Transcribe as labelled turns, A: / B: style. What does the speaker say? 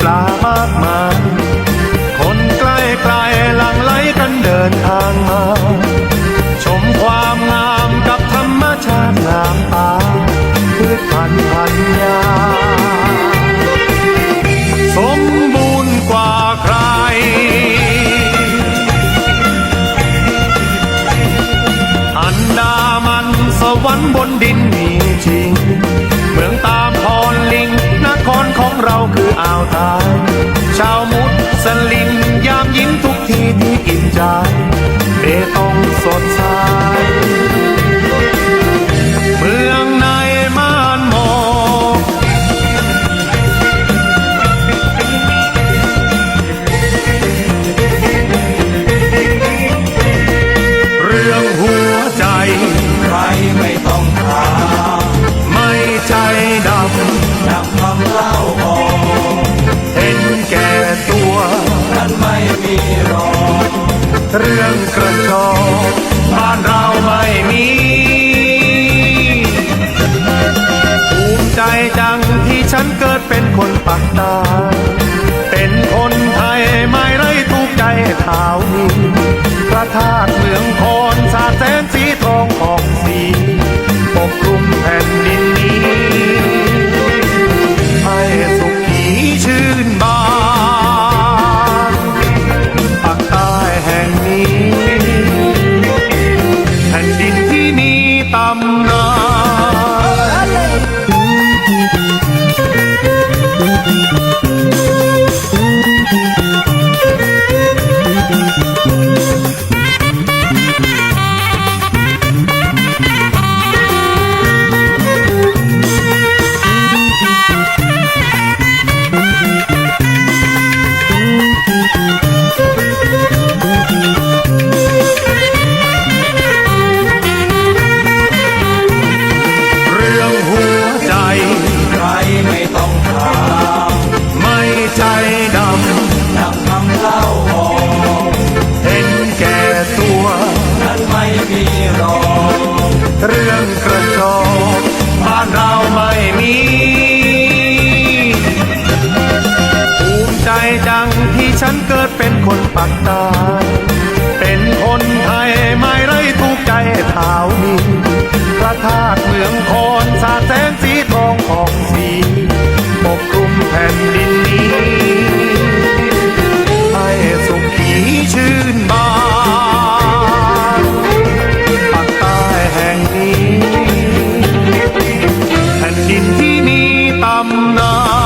A: ปลามากมาย คนใกล้ไกลหลังไหลกันเดินทางมา ชมความงามกับธรรมชาติงามตาพืชพันธุ์พันยา สมบูรณ์กว่าใครอันดามันสวรรค์บนดิน out of เรื่องกระชอบ้านเราไม่มีภูมิใจดังที่ฉันเกิดเป็นคนปักตาเป็นคนไทยไม่ไรทุกใจเท้าวีพระธา เรื่องกระจอกบ้านเราไม่มีภูมิใจดังที่ฉันเกิดเป็นคนปักใต้เป็นคนไทยไม่ไรทุกใจเท้านี้พระธาตุเมืองคอนสาแสนสีทองของสีปกคลุมแผ่นดินนี้ না